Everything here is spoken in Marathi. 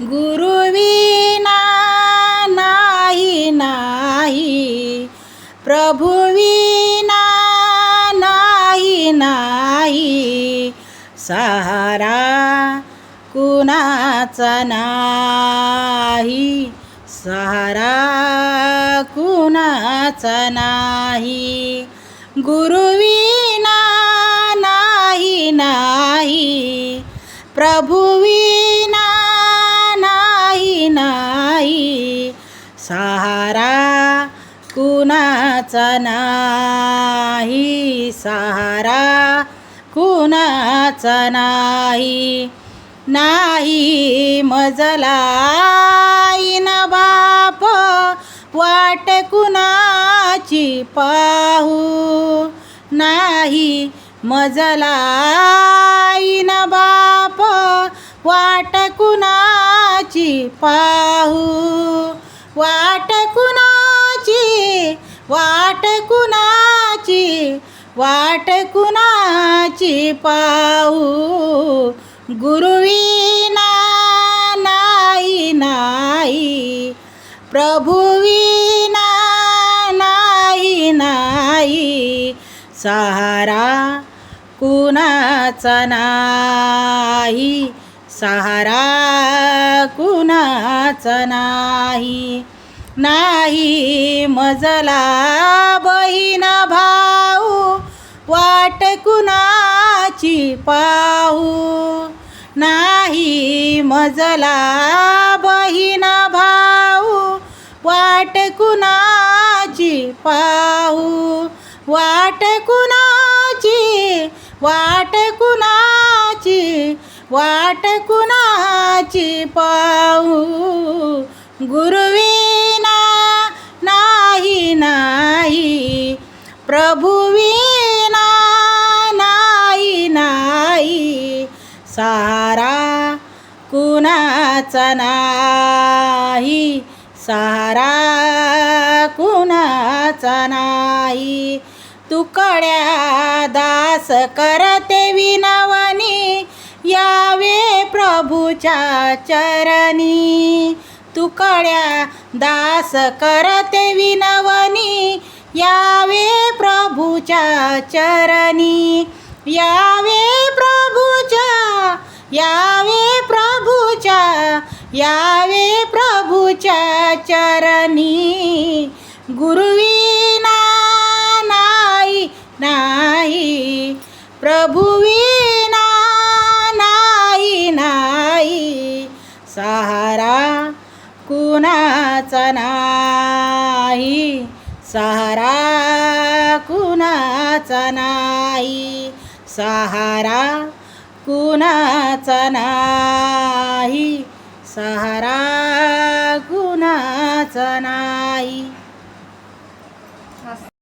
गुरुविना नाही नाही. प्रभुविना नाही नाही. सहारा कुणाचा नाही? सहारा कुणाचा नाही? गुरुविना नाही नाही. प्रभू कुणाचा नाही सहारा कुणाचा नाही नाही मजलाई इन बाप वाट कुणाची पाहू नाही मजलाई इन बाप वाट कुणाची पाहू वाट कुणा वाट कुणाची वाट कुणाची पाहू? गुरुवीना नाही नाही. प्रभुवीना नाही नाही. सहारा कुणाचा नाही? सहारा कुणाचा नाही? नाही मजला बहिणा भाऊ वाट कुणाची पाहू? नाही मजला बहिणा भाऊ वाट कुणाची पाहू? वाट कुणाची वाट कुणाची वाट कुणाची पाहू? गुरु प्रभुविना नाही नाही सारा कुणाचा नाही सारा कुणाचा नाही. तुकड्या दास करते विनवनी यावे प्रभूच्या चरणी. तुकड्या दास करते विनवनी यावे प्रभूच्या चरणी यावे प्रभूच्या यावे प्रभूच्या यावे प्रभूच्या चरणी. गुरुवीना नाही नाही प्रभुविना नाही नाही. सहारा कुणाचा नाही? सहारा कुणाचा नाही सहारा कुणाचा नाही सहारा कुणाचा नाही